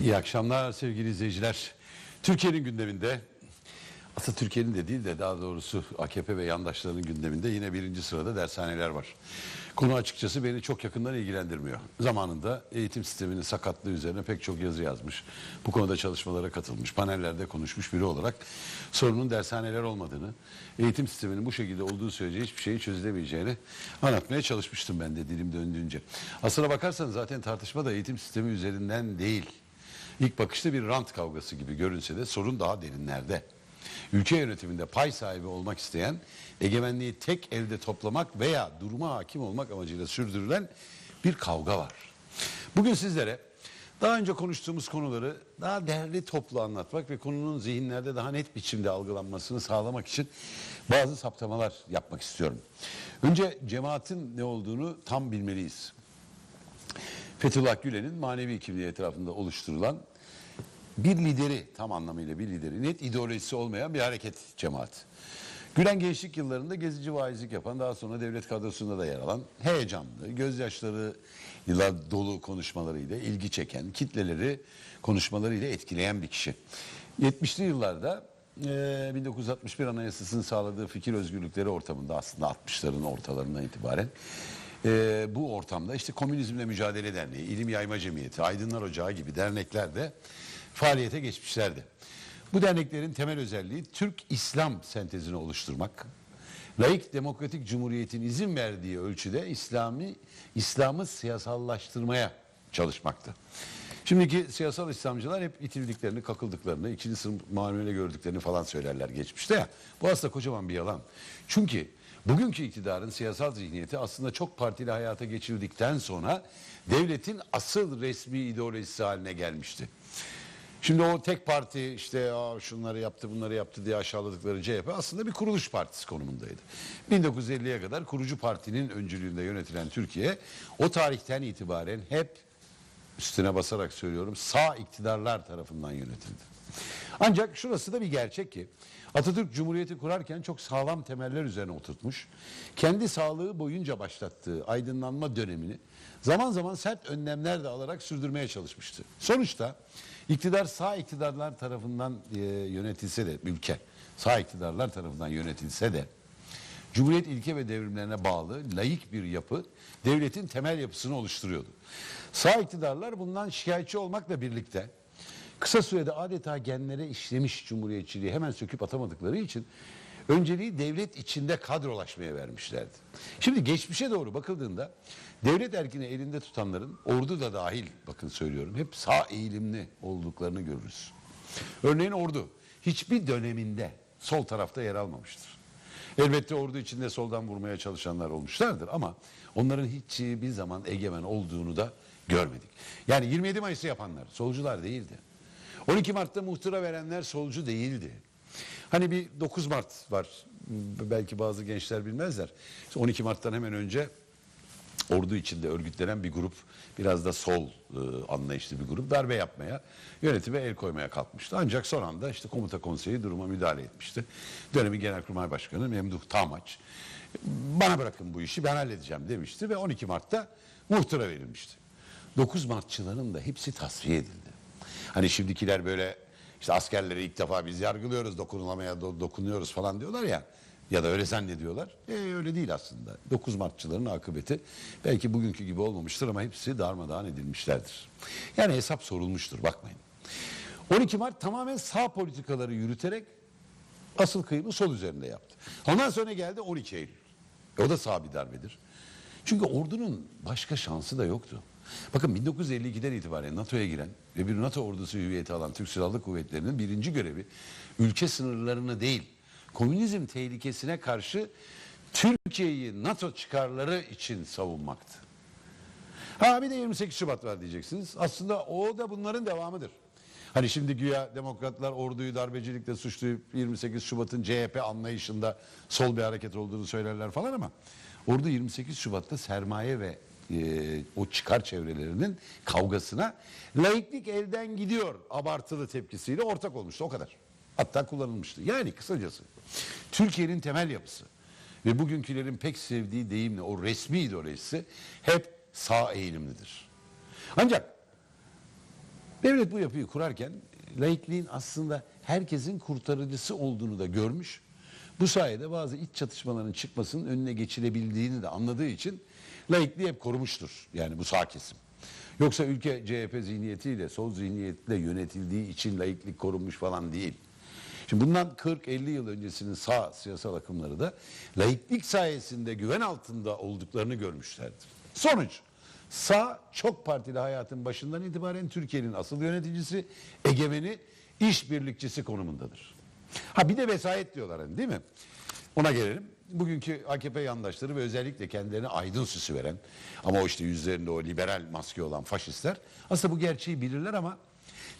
İyi akşamlar sevgili izleyiciler. Türkiye'nin gündeminde, aslında Türkiye'nin de değil de daha doğrusu AKP ve yandaşlarının gündeminde yine birinci sırada dershaneler var. Konu açıkçası beni çok yakından ilgilendirmiyor. Zamanında eğitim sisteminin sakatlığı üzerine pek çok yazı yazmış. Bu konuda çalışmalara katılmış, panellerde konuşmuş biri olarak sorunun dershaneler olmadığını, eğitim sisteminin bu şekilde olduğu sürece hiçbir şeyi çözülemeyeceğini anlatmaya çalışmıştım ben de dilim döndüğünce. Aslına bakarsanız zaten tartışma da eğitim sistemi üzerinden değil. İlk bakışta bir rant kavgası gibi görünse de sorun daha derinlerde. Ülke yönetiminde pay sahibi olmak isteyen, egemenliği tek elde toplamak veya duruma hakim olmak amacıyla sürdürülen bir kavga var. Bugün sizlere daha önce konuştuğumuz konuları daha değerli toplu anlatmak ve konunun zihinlerde daha net biçimde algılanmasını sağlamak için bazı saptamalar yapmak istiyorum. Önce cemaatin ne olduğunu tam bilmeliyiz. Fethullah Gülen'in manevi kimliği etrafında oluşturulan bir lideri tam anlamıyla bir lideri net ideolojisi olmayan bir hareket cemaat. Gülen gençlik yıllarında gezici vaizlik yapan daha sonra devlet kadrosunda da yer alan heyecanlı, gözyaşlarıyla dolu konuşmalarıyla ilgi çeken, kitleleri konuşmalarıyla etkileyen bir kişi. 70'li yıllarda e, 1961 Anayasası'nın sağladığı fikir özgürlükleri ortamında aslında 60'ların ortalarından itibaren e, bu ortamda işte Komünizmle Mücadele Derneği, İlim Yayma Cemiyeti, Aydınlar Ocağı gibi dernekler de faaliyete geçmişlerdi. Bu derneklerin temel özelliği Türk İslam sentezini oluşturmak, laik demokratik cumhuriyetin izin verdiği ölçüde İslami İslam'ı siyasallaştırmaya çalışmaktı. Şimdiki siyasal İslamcılar hep itildiklerini, kakıldıklarını, ikinci sınıf muamele gördüklerini falan söylerler geçmişte ya. Bu aslında kocaman bir yalan. Çünkü bugünkü iktidarın siyasal zihniyeti aslında çok partili hayata geçirdikten sonra devletin asıl resmi ideolojisi haline gelmişti. Şimdi o tek parti işte şunları yaptı bunları yaptı diye aşağıladıkları CHP aslında bir kuruluş partisi konumundaydı. 1950'ye kadar kurucu partinin öncülüğünde yönetilen Türkiye o tarihten itibaren hep üstüne basarak söylüyorum sağ iktidarlar tarafından yönetildi. Ancak şurası da bir gerçek ki Atatürk Cumhuriyeti kurarken çok sağlam temeller üzerine oturtmuş. Kendi sağlığı boyunca başlattığı aydınlanma dönemini zaman zaman sert önlemler de alarak sürdürmeye çalışmıştı. Sonuçta iktidar sağ iktidarlar tarafından e, yönetilse de ülke sağ iktidarlar tarafından yönetilse de Cumhuriyet ilke ve devrimlerine bağlı layık bir yapı devletin temel yapısını oluşturuyordu. Sağ iktidarlar bundan şikayetçi olmakla birlikte kısa sürede adeta genlere işlemiş cumhuriyetçiliği hemen söküp atamadıkları için önceliği devlet içinde kadrolaşmaya vermişlerdi. Şimdi geçmişe doğru bakıldığında devlet erkini elinde tutanların ordu da dahil bakın söylüyorum hep sağ eğilimli olduklarını görürüz. Örneğin ordu hiçbir döneminde sol tarafta yer almamıştır. Elbette ordu içinde soldan vurmaya çalışanlar olmuşlardır ama onların hiç bir zaman egemen olduğunu da görmedik. Yani 27 Mayıs'ı yapanlar solcular değildi. 12 Mart'ta muhtıra verenler solcu değildi. Hani bir 9 Mart var. Belki bazı gençler bilmezler. 12 Mart'tan hemen önce ordu içinde örgütlenen bir grup biraz da sol e, anlayışlı bir grup darbe yapmaya yönetime el koymaya kalkmıştı. Ancak son anda işte komuta konseyi duruma müdahale etmişti. Dönemi Genelkurmay Başkanı Memduh Tamaç bana bırakın bu işi ben halledeceğim demişti ve 12 Mart'ta muhtıra verilmişti. 9 Martçıların da hepsi tasfiye edildi. Hani şimdikiler böyle işte askerleri ilk defa biz yargılıyoruz, dokunulamaya do- dokunuyoruz falan diyorlar ya. Ya da öyle zannediyorlar. E, öyle değil aslında. 9 Martçıların akıbeti belki bugünkü gibi olmamıştır ama hepsi darmadağın edilmişlerdir. Yani hesap sorulmuştur bakmayın. 12 Mart tamamen sağ politikaları yürüterek asıl kıyımı sol üzerinde yaptı. Ondan sonra geldi 12 Eylül. E, o da sağ bir darbedir. Çünkü ordunun başka şansı da yoktu. Bakın 1952'den itibaren NATO'ya giren ve bir NATO ordusu hüviyeti alan Türk Silahlı Kuvvetleri'nin birinci görevi ülke sınırlarını değil, komünizm tehlikesine karşı Türkiye'yi NATO çıkarları için savunmaktı. Ha bir de 28 Şubat var diyeceksiniz. Aslında o da bunların devamıdır. Hani şimdi güya demokratlar orduyu darbecilikle suçlayıp 28 Şubat'ın CHP anlayışında sol bir hareket olduğunu söylerler falan ama ordu 28 Şubat'ta sermaye ve e, o çıkar çevrelerinin kavgasına laiklik elden gidiyor abartılı tepkisiyle ortak olmuştu o kadar. Hatta kullanılmıştı. Yani kısacası Türkiye'nin temel yapısı ve bugünkülerin pek sevdiği deyimle o resmi ideolojisi hep sağ eğilimlidir. Ancak Devlet bu yapıyı kurarken laikliğin aslında herkesin kurtarıcısı olduğunu da görmüş. Bu sayede bazı iç çatışmaların çıkmasının önüne geçilebildiğini de anladığı için laikliği hep korumuştur. Yani bu sağ kesim. Yoksa ülke CHP zihniyetiyle, sol zihniyetle yönetildiği için laiklik korunmuş falan değil. Şimdi bundan 40-50 yıl öncesinin sağ siyasal akımları da laiklik sayesinde güven altında olduklarını görmüşlerdir. Sonuç, sağ çok partili hayatın başından itibaren Türkiye'nin asıl yöneticisi, egemeni, işbirlikçisi konumundadır. Ha bir de vesayet diyorlar hani değil mi? Ona gelelim. Bugünkü AKP yandaşları ve özellikle kendilerine aydın süsü veren ama o işte yüzlerinde o liberal maske olan faşistler aslında bu gerçeği bilirler ama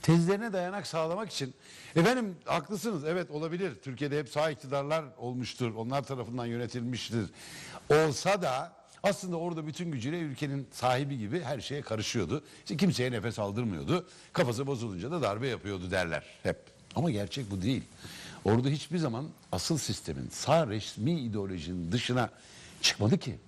tezlerine dayanak sağlamak için efendim haklısınız evet olabilir Türkiye'de hep sağ iktidarlar olmuştur onlar tarafından yönetilmiştir olsa da aslında orada bütün gücüyle ülkenin sahibi gibi her şeye karışıyordu. İşte kimseye nefes aldırmıyordu. Kafası bozulunca da darbe yapıyordu derler hep. Ama gerçek bu değil. Orada hiçbir zaman asıl sistemin sağ resmi ideolojinin dışına çıkmadı ki.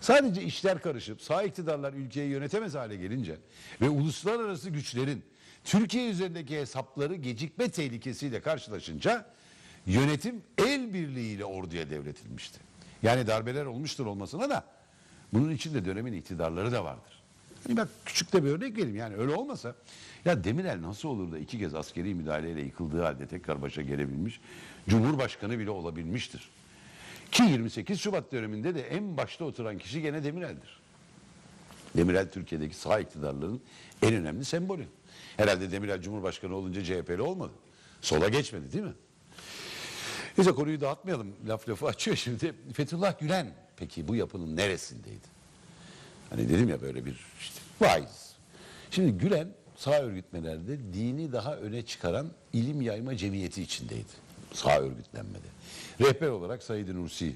Sadece işler karışıp sağ iktidarlar ülkeyi yönetemez hale gelince ve uluslararası güçlerin Türkiye üzerindeki hesapları gecikme tehlikesiyle karşılaşınca yönetim el birliğiyle orduya devretilmişti. Yani darbeler olmuştur olmasına da bunun içinde dönemin iktidarları da vardır. Hani bak küçük de bir örnek vereyim yani öyle olmasa ya Demirel nasıl olur da iki kez askeri müdahaleyle yıkıldığı halde tekrar başa gelebilmiş Cumhurbaşkanı bile olabilmiştir. Ki 28 Şubat döneminde de en başta oturan kişi gene Demirel'dir. Demirel Türkiye'deki sağ iktidarların en önemli sembolü. Herhalde Demirel Cumhurbaşkanı olunca CHP'li olmadı. Sola geçmedi değil mi? Neyse konuyu dağıtmayalım. Laf lafı açıyor şimdi. Fethullah Gülen peki bu yapının neresindeydi? Hani dedim ya böyle bir işte vaiz. Şimdi Gülen sağ örgütmelerde dini daha öne çıkaran ilim yayma cemiyeti içindeydi. Sağ örgütlenmede. Rehber olarak Said Nursi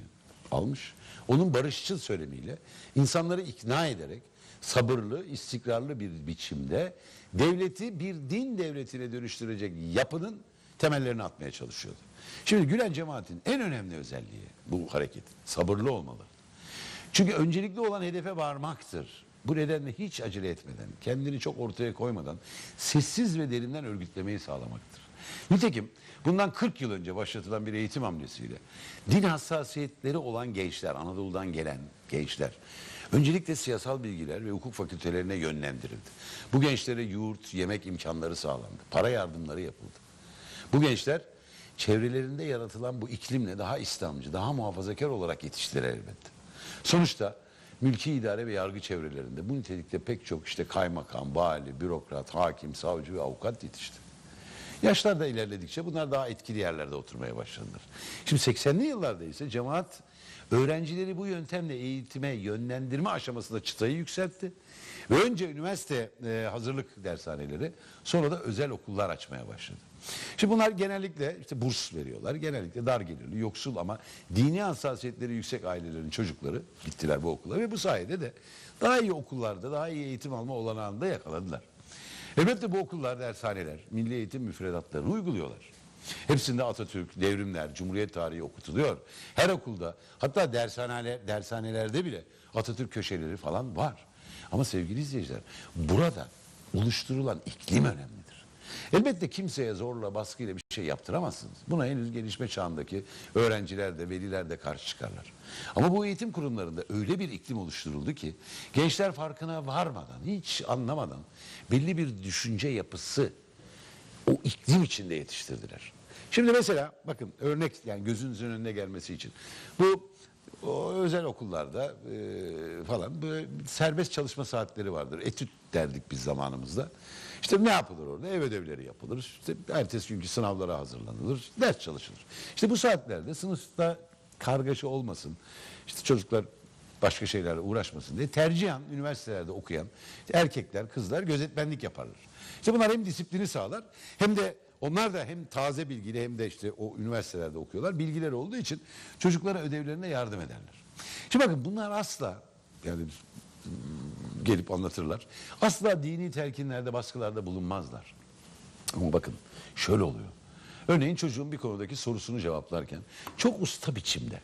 almış. Onun barışçıl söylemiyle insanları ikna ederek sabırlı, istikrarlı bir biçimde devleti bir din devletine dönüştürecek yapının temellerini atmaya çalışıyordu. Şimdi Gülen cemaatin en önemli özelliği bu hareket sabırlı olmaları. Çünkü öncelikli olan hedefe varmaktır. Bu nedenle hiç acele etmeden, kendini çok ortaya koymadan sessiz ve derinden örgütlemeyi sağlamaktır. Nitekim bundan 40 yıl önce başlatılan bir eğitim hamlesiyle din hassasiyetleri olan gençler, Anadolu'dan gelen gençler öncelikle siyasal bilgiler ve hukuk fakültelerine yönlendirildi. Bu gençlere yurt, yemek imkanları sağlandı. Para yardımları yapıldı. Bu gençler çevrelerinde yaratılan bu iklimle daha İslamcı, daha muhafazakar olarak yetiştiler elbette. Sonuçta mülki idare ve yargı çevrelerinde bu nitelikte pek çok işte kaymakam, vali, bürokrat, hakim, savcı ve avukat yetişti. Yaşlar da ilerledikçe bunlar daha etkili yerlerde oturmaya başladılar. Şimdi 80'li yıllarda ise cemaat öğrencileri bu yöntemle eğitime yönlendirme aşamasında çıtayı yükseltti. Ve önce üniversite e, hazırlık dershaneleri sonra da özel okullar açmaya başladı. Şimdi bunlar genellikle işte burs veriyorlar. Genellikle dar gelirli, yoksul ama dini hassasiyetleri yüksek ailelerin çocukları gittiler bu okula ve bu sayede de daha iyi okullarda daha iyi eğitim alma olanağını da yakaladılar. Elbette bu okullar, dershaneler, milli eğitim müfredatlarını uyguluyorlar. Hepsinde Atatürk, devrimler, Cumhuriyet tarihi okutuluyor. Her okulda hatta dershaneler, dershanelerde bile Atatürk köşeleri falan var. Ama sevgili izleyiciler burada oluşturulan iklim önemlidir. Elbette kimseye zorla baskıyla bir şey yaptıramazsınız. Buna henüz gelişme çağındaki öğrenciler de veliler de karşı çıkarlar. Ama bu eğitim kurumlarında öyle bir iklim oluşturuldu ki gençler farkına varmadan, hiç anlamadan belli bir düşünce yapısı o iklim içinde yetiştirdiler. Şimdi mesela bakın örnek yani gözünüzün önüne gelmesi için. Bu o özel okullarda e, falan böyle serbest çalışma saatleri vardır. Etüt derdik biz zamanımızda. İşte ne yapılır orada? Ev ödevleri yapılır. İşte ertesi günkü sınavlara hazırlanılır. Ders çalışılır. İşte bu saatlerde sınıfta kargaşa olmasın. İşte çocuklar başka şeylerle uğraşmasın diye tercihen üniversitelerde okuyan erkekler, kızlar gözetmenlik yaparlar. İşte bunlar hem disiplini sağlar hem de onlar da hem taze bilgili hem de işte o üniversitelerde okuyorlar. Bilgileri olduğu için çocuklara ödevlerine yardım ederler. Şimdi bakın bunlar asla yani gelip anlatırlar. Asla dini telkinlerde, baskılarda bulunmazlar. Ama bakın şöyle oluyor. Örneğin çocuğun bir konudaki sorusunu cevaplarken çok usta biçimde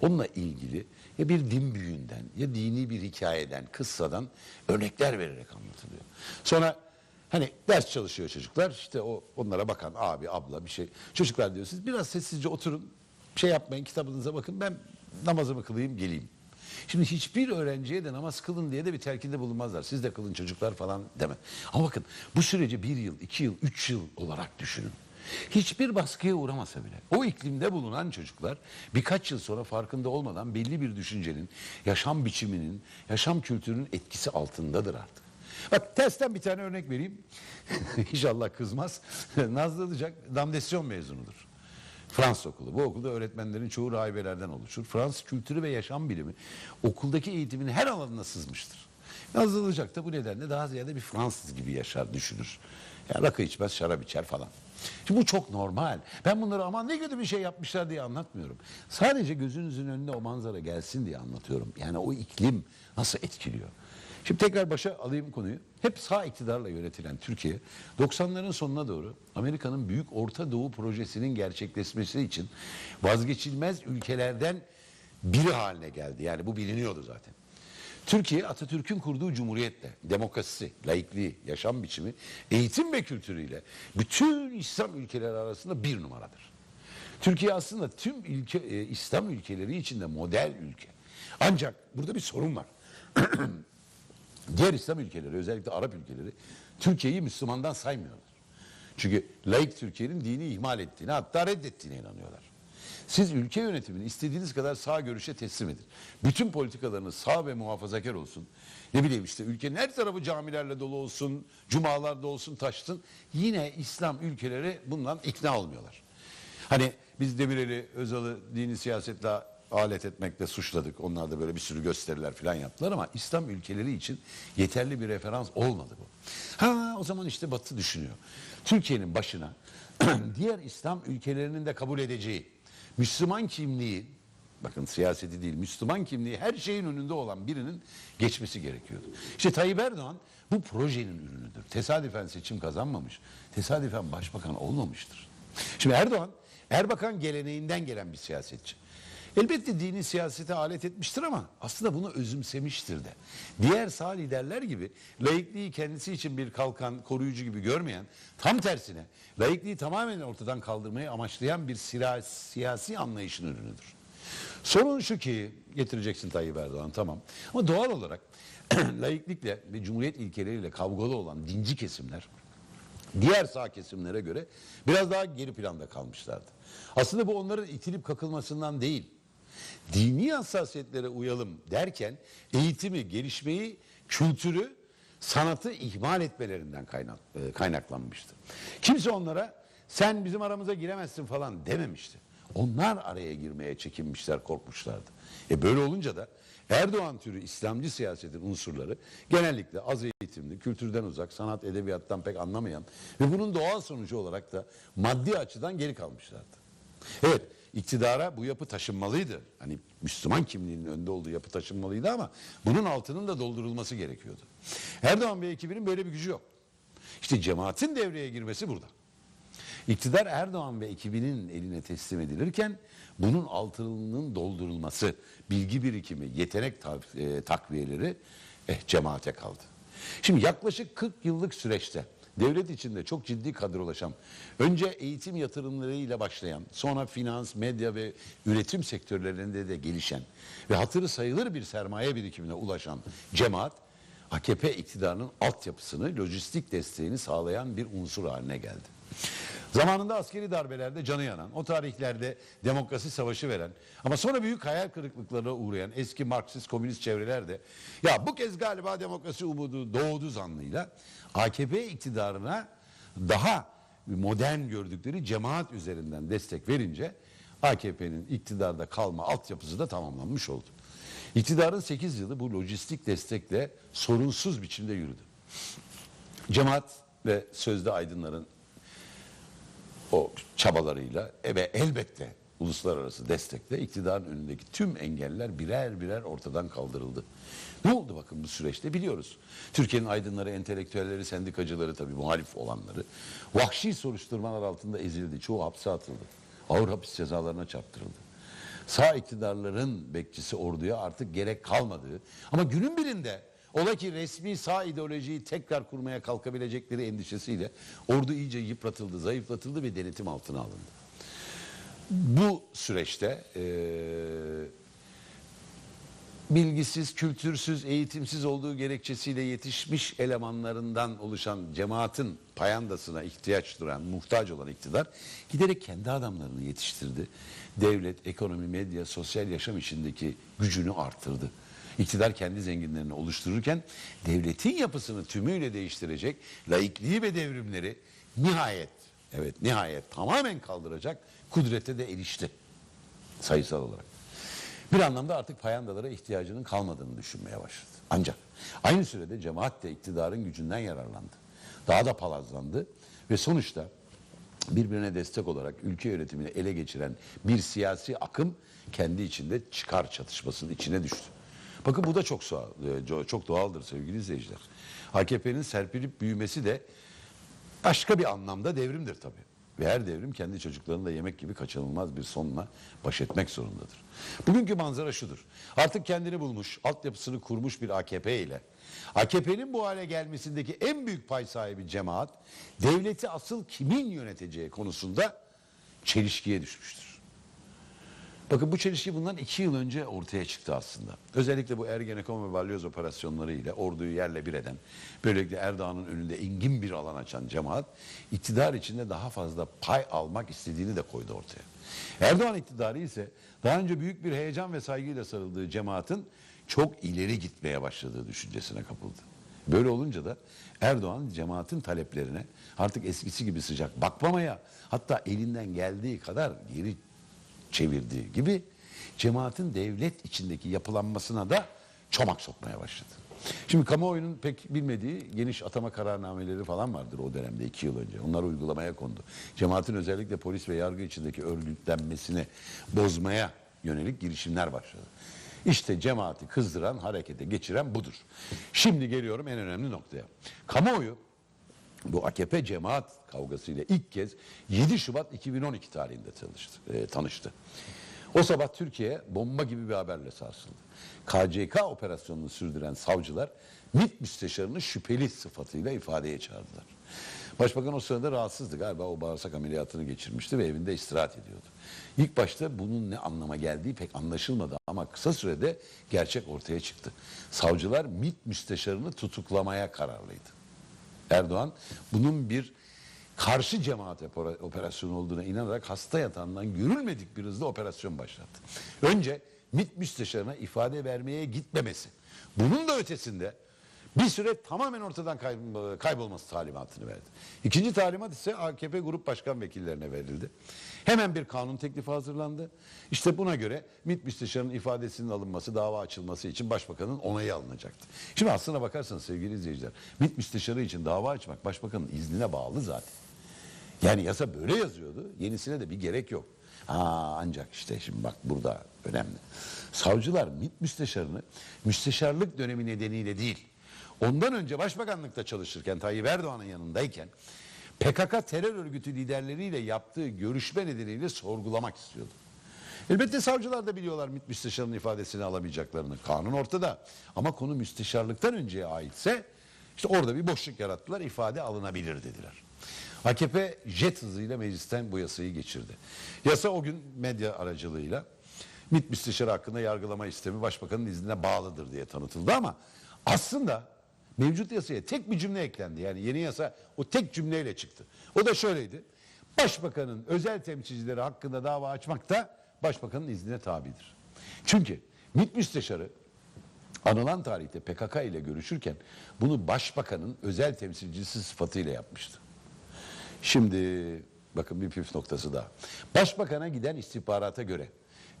onunla ilgili ya bir din büyüğünden ya dini bir hikayeden, kıssadan örnekler vererek anlatılıyor. Sonra Hani ders çalışıyor çocuklar. işte o onlara bakan abi, abla bir şey. Çocuklar diyor siz biraz sessizce oturun. Şey yapmayın kitabınıza bakın. Ben namazımı kılayım geleyim. Şimdi hiçbir öğrenciye de namaz kılın diye de bir telkinde bulunmazlar. Siz de kılın çocuklar falan deme. Ama bakın bu süreci bir yıl, iki yıl, üç yıl olarak düşünün. Hiçbir baskıya uğramasa bile o iklimde bulunan çocuklar birkaç yıl sonra farkında olmadan belli bir düşüncenin, yaşam biçiminin, yaşam kültürünün etkisi altındadır artık. Bak tersten bir tane örnek vereyim. İnşallah kızmaz. Nazlı Ilıcak damdesyon mezunudur. Fransız okulu. Bu okulda öğretmenlerin çoğu rahibelerden oluşur. Fransız kültürü ve yaşam bilimi okuldaki eğitimin her alanına sızmıştır. Nazlı Ilıcak da bu nedenle daha ziyade bir Fransız gibi yaşar, düşünür. Ya rakı içmez, şarap içer falan. Şimdi bu çok normal. Ben bunları aman ne kötü bir şey yapmışlar diye anlatmıyorum. Sadece gözünüzün önüne o manzara gelsin diye anlatıyorum. Yani o iklim nasıl etkiliyor? Şimdi tekrar başa alayım konuyu. Hep sağ iktidarla yönetilen Türkiye 90'ların sonuna doğru Amerika'nın Büyük Orta Doğu projesinin gerçekleşmesi için vazgeçilmez ülkelerden biri haline geldi. Yani bu biliniyordu zaten. Türkiye Atatürk'ün kurduğu cumhuriyetle, demokrasisi, laikliği, yaşam biçimi, eğitim ve kültürüyle bütün İslam ülkeleri arasında bir numaradır. Türkiye aslında tüm ülke, e, İslam ülkeleri içinde model ülke. Ancak burada bir sorun var. Diğer İslam ülkeleri özellikle Arap ülkeleri Türkiye'yi Müslümandan saymıyorlar. Çünkü laik Türkiye'nin dini ihmal ettiğine hatta reddettiğine inanıyorlar. Siz ülke yönetimini istediğiniz kadar sağ görüşe teslim edin. Bütün politikalarınız sağ ve muhafazakar olsun. Ne bileyim işte ülkenin her tarafı camilerle dolu olsun, cumalarda olsun taşsın. Yine İslam ülkeleri bundan ikna olmuyorlar. Hani biz Demirel'i, Özal'ı dini siyasetle alet etmekle suçladık. Onlar da böyle bir sürü gösteriler falan yaptılar ama İslam ülkeleri için yeterli bir referans olmadı bu. Ha o zaman işte Batı düşünüyor. Türkiye'nin başına diğer İslam ülkelerinin de kabul edeceği Müslüman kimliği bakın siyaseti değil Müslüman kimliği her şeyin önünde olan birinin geçmesi gerekiyordu. İşte Tayyip Erdoğan bu projenin ürünüdür. Tesadüfen seçim kazanmamış. Tesadüfen başbakan olmamıştır. Şimdi Erdoğan Erbakan geleneğinden gelen bir siyasetçi. Elbette dini siyasete alet etmiştir ama aslında bunu özümsemiştir de. Diğer sağ liderler gibi laikliği kendisi için bir kalkan, koruyucu gibi görmeyen, tam tersine laikliği tamamen ortadan kaldırmayı amaçlayan bir siyasi anlayışın ürünüdür. Sorun şu ki, getireceksin Tayyip Erdoğan tamam. Ama doğal olarak laiklikle ve cumhuriyet ilkeleriyle kavgalı olan dinci kesimler diğer sağ kesimlere göre biraz daha geri planda kalmışlardı. Aslında bu onların itilip kakılmasından değil, dini hassasiyetlere uyalım derken eğitimi, gelişmeyi, kültürü, sanatı ihmal etmelerinden kaynak, e, kaynaklanmıştı. Kimse onlara sen bizim aramıza giremezsin falan dememişti. Onlar araya girmeye çekinmişler, korkmuşlardı. E böyle olunca da Erdoğan türü İslamcı siyasetin unsurları genellikle az eğitimli, kültürden uzak, sanat, edebiyattan pek anlamayan ve bunun doğal sonucu olarak da maddi açıdan geri kalmışlardı. Evet, iktidara bu yapı taşınmalıydı. Hani Müslüman kimliğinin önde olduğu yapı taşınmalıydı ama bunun altının da doldurulması gerekiyordu. Erdoğan ve ekibinin böyle bir gücü yok. İşte cemaatin devreye girmesi burada. İktidar Erdoğan ve ekibinin eline teslim edilirken bunun altının doldurulması, bilgi birikimi, yetenek e, takviyeleri eh, cemaate kaldı. Şimdi yaklaşık 40 yıllık süreçte devlet içinde çok ciddi kadrolaşan, önce eğitim yatırımlarıyla başlayan, sonra finans, medya ve üretim sektörlerinde de gelişen ve hatırı sayılır bir sermaye birikimine ulaşan cemaat, AKP iktidarının altyapısını, lojistik desteğini sağlayan bir unsur haline geldi. Zamanında askeri darbelerde canı yanan, o tarihlerde demokrasi savaşı veren ama sonra büyük hayal kırıklıklarına uğrayan eski Marksist komünist çevreler de ya bu kez galiba demokrasi umudu doğdu zannıyla AKP iktidarına daha modern gördükleri cemaat üzerinden destek verince AKP'nin iktidarda kalma altyapısı da tamamlanmış oldu. İktidarın 8 yılı bu lojistik destekle sorunsuz biçimde yürüdü. Cemaat ve sözde aydınların o çabalarıyla e, ve elbette uluslararası destekle iktidarın önündeki tüm engeller birer birer ortadan kaldırıldı. Ne oldu bakın bu süreçte biliyoruz. Türkiye'nin aydınları, entelektüelleri, sendikacıları tabii muhalif olanları vahşi soruşturmalar altında ezildi. Çoğu hapse atıldı. Ağır hapis cezalarına çarptırıldı. Sağ iktidarların bekçisi orduya artık gerek kalmadığı ama günün birinde Ola ki resmi sağ ideolojiyi tekrar kurmaya kalkabilecekleri endişesiyle ordu iyice yıpratıldı, zayıflatıldı ve denetim altına alındı. Bu süreçte eee bilgisiz, kültürsüz, eğitimsiz olduğu gerekçesiyle yetişmiş elemanlarından oluşan cemaatin payandasına ihtiyaç duran, muhtaç olan iktidar giderek kendi adamlarını yetiştirdi. Devlet, ekonomi, medya, sosyal yaşam içindeki gücünü artırdı. İktidar kendi zenginlerini oluştururken devletin yapısını tümüyle değiştirecek laikliği ve devrimleri nihayet, evet nihayet tamamen kaldıracak kudrete de erişti sayısal olarak. Bir anlamda artık payandalara ihtiyacının kalmadığını düşünmeye başladı. Ancak aynı sürede cemaat de iktidarın gücünden yararlandı. Daha da palazlandı ve sonuçta birbirine destek olarak ülke yönetimini ele geçiren bir siyasi akım kendi içinde çıkar çatışmasının içine düştü. Bakın bu da çok e, çok doğaldır sevgili izleyiciler. AKP'nin serpilip büyümesi de başka bir anlamda devrimdir tabii. Ve her devrim kendi çocuklarını da yemek gibi kaçınılmaz bir sonla baş etmek zorundadır. Bugünkü manzara şudur. Artık kendini bulmuş, altyapısını kurmuş bir AKP ile AKP'nin bu hale gelmesindeki en büyük pay sahibi cemaat devleti asıl kimin yöneteceği konusunda çelişkiye düşmüştür. Bakın bu çelişki bundan iki yıl önce ortaya çıktı aslında. Özellikle bu Ergenekon ve Balyoz operasyonları ile orduyu yerle bir eden, böylelikle Erdoğan'ın önünde engin bir alan açan cemaat, iktidar içinde daha fazla pay almak istediğini de koydu ortaya. Erdoğan iktidarı ise daha önce büyük bir heyecan ve saygıyla sarıldığı cemaatin çok ileri gitmeye başladığı düşüncesine kapıldı. Böyle olunca da Erdoğan cemaatin taleplerine artık eskisi gibi sıcak bakmamaya hatta elinden geldiği kadar geri çevirdiği gibi cemaatin devlet içindeki yapılanmasına da çomak sokmaya başladı. Şimdi kamuoyunun pek bilmediği geniş atama kararnameleri falan vardır o dönemde iki yıl önce. Onlar uygulamaya kondu. Cemaatin özellikle polis ve yargı içindeki örgütlenmesini bozmaya yönelik girişimler başladı. İşte cemaati kızdıran, harekete geçiren budur. Şimdi geliyorum en önemli noktaya. Kamuoyu bu AKP cemaat kavgasıyla ilk kez 7 Şubat 2012 tarihinde tanıştı, e, tanıştı. O sabah Türkiye bomba gibi bir haberle sarsıldı. KCK operasyonunu sürdüren savcılar MİT müsteşarını şüpheli sıfatıyla ifadeye çağırdılar. Başbakan o sırada rahatsızdı galiba o bağırsak ameliyatını geçirmişti ve evinde istirahat ediyordu. İlk başta bunun ne anlama geldiği pek anlaşılmadı ama kısa sürede gerçek ortaya çıktı. Savcılar MİT müsteşarını tutuklamaya kararlıydı. Erdoğan bunun bir karşı cemaat opera- operasyonu olduğuna inanarak hasta yatağından görülmedik bir hızla operasyon başlattı. Önce MİT müsteşarına ifade vermeye gitmemesi. Bunun da ötesinde bir süre tamamen ortadan kay- kaybolması talimatını verdi. İkinci talimat ise AKP Grup Başkan Vekillerine verildi. Hemen bir kanun teklifi hazırlandı. İşte buna göre MİT müsteşarının ifadesinin alınması, dava açılması için başbakanın onayı alınacaktı. Şimdi aslına bakarsanız sevgili izleyiciler, MİT müsteşarı için dava açmak başbakanın iznine bağlı zaten. Yani yasa böyle yazıyordu. Yenisine de bir gerek yok. Ha, ancak işte şimdi bak burada önemli. Savcılar MİT müsteşarını müsteşarlık dönemi nedeniyle değil, ondan önce başbakanlıkta çalışırken Tayyip Erdoğan'ın yanındayken PKK terör örgütü liderleriyle yaptığı görüşme nedeniyle sorgulamak istiyordu. Elbette savcılar da biliyorlar MİT müsteşarının ifadesini alamayacaklarını. Kanun ortada. Ama konu müsteşarlıktan önceye aitse işte orada bir boşluk yarattılar. ifade alınabilir dediler. AKP jet hızıyla meclisten bu yasayı geçirdi. Yasa o gün medya aracılığıyla MİT müsteşarı hakkında yargılama istemi başbakanın iznine bağlıdır diye tanıtıldı ama aslında mevcut yasaya tek bir cümle eklendi. Yani yeni yasa o tek cümleyle çıktı. O da şöyleydi. Başbakanın özel temsilcileri hakkında dava açmak da başbakanın iznine tabidir. Çünkü MİT müsteşarı anılan tarihte PKK ile görüşürken bunu başbakanın özel temsilcisi sıfatıyla yapmıştı. Şimdi bakın bir püf noktası daha. Başbakana giden istihbarata göre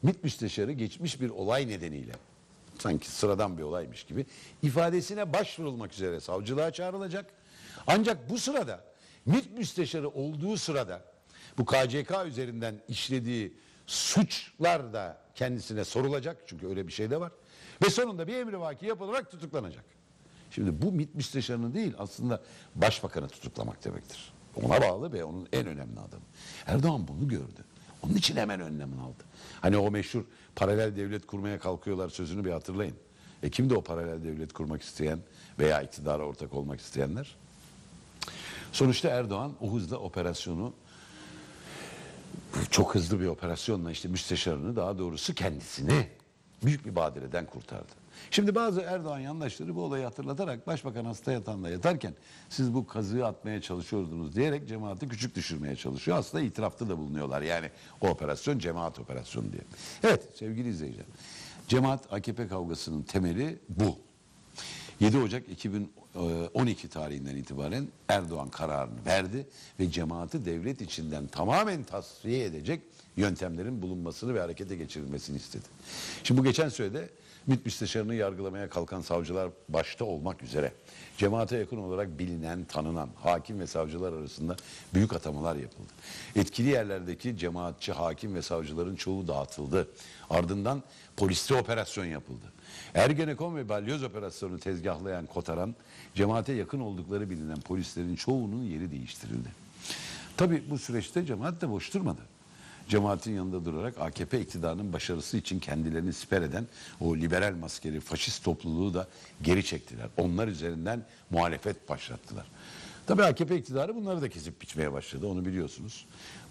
MİT müsteşarı geçmiş bir olay nedeniyle sanki sıradan bir olaymış gibi ifadesine başvurulmak üzere savcılığa çağrılacak. Ancak bu sırada MİT müsteşarı olduğu sırada bu KCK üzerinden işlediği suçlar da kendisine sorulacak. Çünkü öyle bir şey de var. Ve sonunda bir emrivaki yapılarak tutuklanacak. Şimdi bu MİT müsteşarını değil aslında başbakanı tutuklamak demektir. Ona bağlı ve onun en önemli adamı. Erdoğan bunu gördü. Onun için hemen önlemini aldı. Hani o meşhur paralel devlet kurmaya kalkıyorlar sözünü bir hatırlayın. E kimdi o paralel devlet kurmak isteyen veya iktidara ortak olmak isteyenler? Sonuçta Erdoğan o hızla operasyonu çok hızlı bir operasyonla işte müsteşarını daha doğrusu kendisini büyük bir badireden kurtardı. Şimdi bazı Erdoğan yandaşları bu olayı hatırlatarak başbakan hasta yatağında yatarken siz bu kazığı atmaya çalışıyordunuz diyerek cemaati küçük düşürmeye çalışıyor. Aslında itirafta da bulunuyorlar. Yani o operasyon cemaat operasyonu diye. Evet sevgili izleyiciler. Cemaat AKP kavgasının temeli bu. 7 Ocak 2012 tarihinden itibaren Erdoğan kararını verdi ve cemaati devlet içinden tamamen tasfiye edecek yöntemlerin bulunmasını ve harekete geçirilmesini istedi. Şimdi bu geçen sürede MİT müsteşarını yargılamaya kalkan savcılar başta olmak üzere cemaate yakın olarak bilinen, tanınan hakim ve savcılar arasında büyük atamalar yapıldı. Etkili yerlerdeki cemaatçi hakim ve savcıların çoğu dağıtıldı. Ardından poliste operasyon yapıldı. Ergenekon ve Balyoz operasyonu tezgahlayan Kotaran, cemaate yakın oldukları bilinen polislerin çoğunun yeri değiştirildi. Tabi bu süreçte cemaat de boş durmadı. Cemaatin yanında durarak AKP iktidarının başarısı için kendilerini siper eden o liberal maskeli faşist topluluğu da geri çektiler. Onlar üzerinden muhalefet başlattılar. Tabii AKP iktidarı bunları da kesip biçmeye başladı onu biliyorsunuz.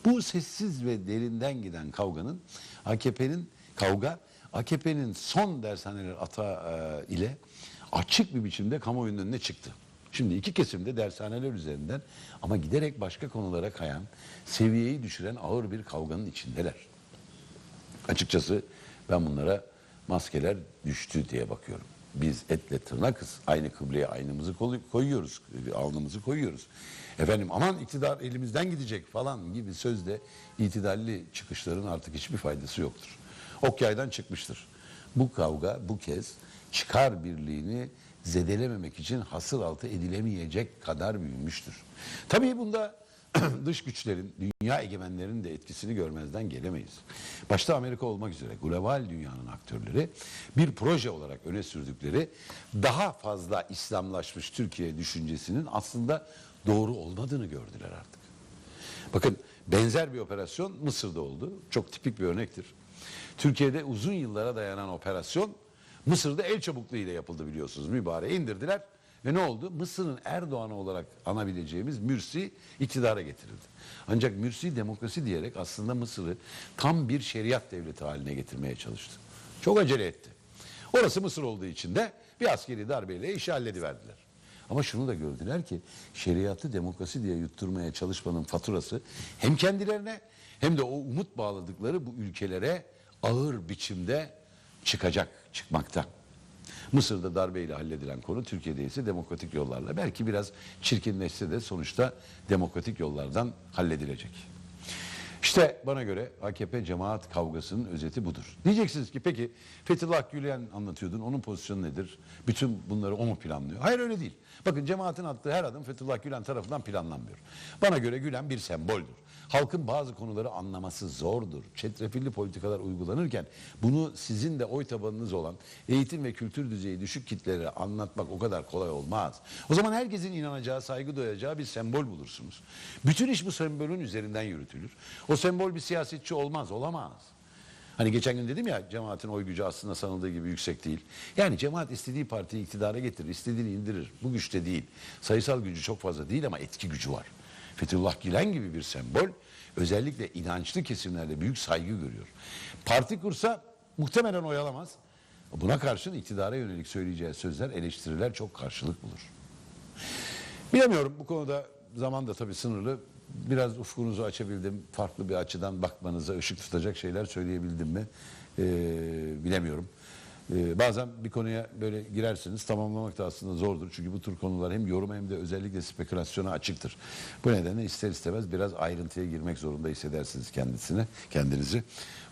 Bu sessiz ve derinden giden kavganın AKP'nin kavga AKP'nin son dershaneler ata e, ile açık bir biçimde kamuoyunun önüne çıktı. Şimdi iki kesimde dershaneler üzerinden ama giderek başka konulara kayan, seviyeyi düşüren ağır bir kavganın içindeler. Açıkçası ben bunlara maskeler düştü diye bakıyorum. Biz etle tırnakız. Aynı kıbleye aynımızı koy- koyuyoruz. Alnımızı koyuyoruz. Efendim aman iktidar elimizden gidecek falan gibi sözde itidalli çıkışların artık hiçbir faydası yoktur. Ok çıkmıştır. Bu kavga bu kez çıkar birliğini zedelememek için hasır altı edilemeyecek kadar büyümüştür. Tabii bunda dış güçlerin, dünya egemenlerinin de etkisini görmezden gelemeyiz. Başta Amerika olmak üzere global dünyanın aktörleri bir proje olarak öne sürdükleri daha fazla İslamlaşmış Türkiye düşüncesinin aslında doğru olmadığını gördüler artık. Bakın benzer bir operasyon Mısır'da oldu. Çok tipik bir örnektir. Türkiye'de uzun yıllara dayanan operasyon Mısır'da el çabukluğuyla yapıldı biliyorsunuz. Mübareği indirdiler ve ne oldu? Mısır'ın Erdoğan'ı olarak anabileceğimiz Mürsi iktidara getirildi. Ancak Mürsi demokrasi diyerek aslında Mısır'ı tam bir şeriat devleti haline getirmeye çalıştı. Çok acele etti. Orası Mısır olduğu için de bir askeri darbeyle işi hallediverdiler. Ama şunu da gördüler ki şeriatı demokrasi diye yutturmaya çalışmanın faturası hem kendilerine hem de o umut bağladıkları bu ülkelere ağır biçimde çıkacak, çıkmakta. Mısır'da darbeyle halledilen konu Türkiye'de ise demokratik yollarla belki biraz çirkinleşse de sonuçta demokratik yollardan halledilecek. İşte bana göre AKP cemaat kavgasının özeti budur. Diyeceksiniz ki peki Fethullah Gülen anlatıyordun onun pozisyonu nedir? Bütün bunları o mu planlıyor? Hayır öyle değil. Bakın cemaatin attığı her adım Fethullah Gülen tarafından planlanmıyor. Bana göre Gülen bir semboldür. Halkın bazı konuları anlaması zordur. Çetrefilli politikalar uygulanırken bunu sizin de oy tabanınız olan eğitim ve kültür düzeyi düşük kitlelere anlatmak o kadar kolay olmaz. O zaman herkesin inanacağı, saygı duyacağı bir sembol bulursunuz. Bütün iş bu sembolün üzerinden yürütülür. O sembol bir siyasetçi olmaz, olamaz. Hani geçen gün dedim ya cemaatin oy gücü aslında sanıldığı gibi yüksek değil. Yani cemaat istediği partiyi iktidara getirir, istediğini indirir. Bu güçte değil. Sayısal gücü çok fazla değil ama etki gücü var. Fethullah Gülen gibi bir sembol özellikle inançlı kesimlerde büyük saygı görüyor. Parti kursa muhtemelen oy alamaz. Buna karşın iktidara yönelik söyleyeceği sözler, eleştiriler çok karşılık bulur. Bilemiyorum bu konuda zaman da tabii sınırlı. Biraz ufkunuzu açabildim. Farklı bir açıdan bakmanıza ışık tutacak şeyler söyleyebildim mi? Ee, bilemiyorum. Ee, bazen bir konuya böyle girersiniz tamamlamak da aslında zordur. Çünkü bu tür konular hem yorum hem de özellikle spekülasyona açıktır. Bu nedenle ister istemez biraz ayrıntıya girmek zorunda hissedersiniz kendisine, kendinizi.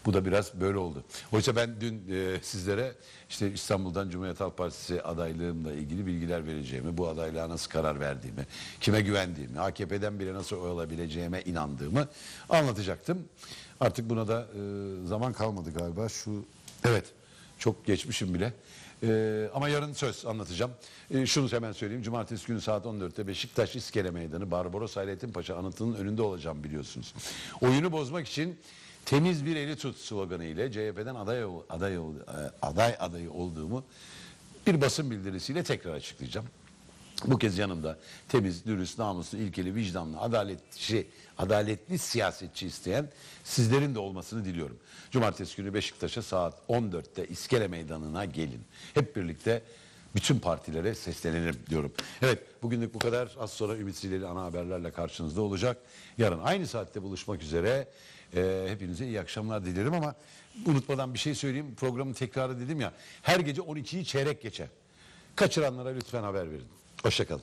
Bu da biraz böyle oldu. Oysa ben dün e, sizlere işte İstanbul'dan Cumhuriyet Halk Partisi adaylığımla ilgili bilgiler vereceğimi, bu adaylığa nasıl karar verdiğimi, kime güvendiğimi, AKP'den bile nasıl oy alabileceğime inandığımı anlatacaktım. Artık buna da e, zaman kalmadı galiba. Şu evet çok geçmişim bile. Ee, ama yarın söz anlatacağım. Ee, şunu hemen söyleyeyim. Cumartesi günü saat 14'te Beşiktaş İskele Meydanı Barbaros Hayrettin Paşa anıtının önünde olacağım biliyorsunuz. Oyunu bozmak için temiz bir eli tut sloganı ile CHP'den aday, aday, e, aday adayı olduğumu bir basın bildirisiyle tekrar açıklayacağım. Bu kez yanımda temiz, dürüst, namuslu, ilkeli, vicdanlı, adaletçi, adaletli siyasetçi isteyen sizlerin de olmasını diliyorum. Cumartesi günü Beşiktaş'a saat 14'te İskele Meydanı'na gelin. Hep birlikte bütün partilere seslenelim diyorum. Evet bugünlük bu kadar. Az sonra Ümit Sileli ana haberlerle karşınızda olacak. Yarın aynı saatte buluşmak üzere. Ee, hepinize iyi akşamlar dilerim ama unutmadan bir şey söyleyeyim. Programın tekrarı dedim ya. Her gece 12'yi çeyrek geçer. Kaçıranlara lütfen haber verin. Hoşçakalın.